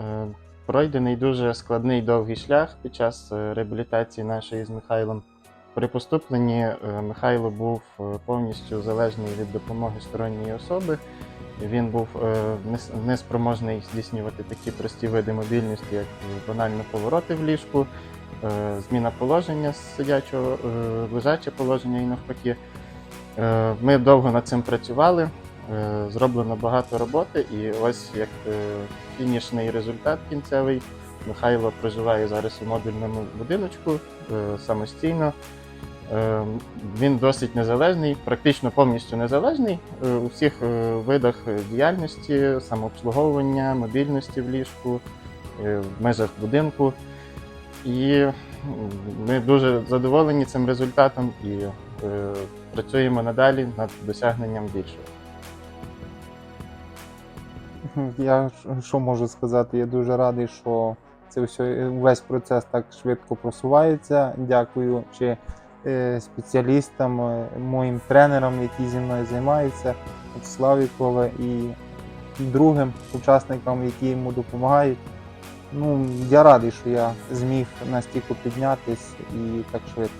Е, Пройдений дуже складний довгий шлях під час е, реабілітації нашої з Михайлом. При поступленні е, Михайло був повністю залежний від допомоги сторонньої особи. Він був неспроможний здійснювати такі прості види мобільності, як банально повороти в ліжку, зміна положення з сидячого лежаче положення і навпаки. Ми довго над цим працювали. Е, Зроблено багато роботи, і ось як е, фінішний результат кінцевий. Михайло проживає зараз у модульному будиночку е, самостійно. Він досить незалежний, практично повністю незалежний у всіх видах діяльності, самообслуговування, мобільності в ліжку, в межах будинку. І ми дуже задоволені цим результатом і працюємо надалі над досягненням більшого. Я що можу сказати? Я дуже радий, що це все, весь процес так швидко просувається. Дякую чи е, спеціалістам, е, моїм тренерам, які зі мною займаються, от Славікове і другим учасникам, які йому допомагають. Ну, я радий, що я зміг настільки піднятись і так швидко.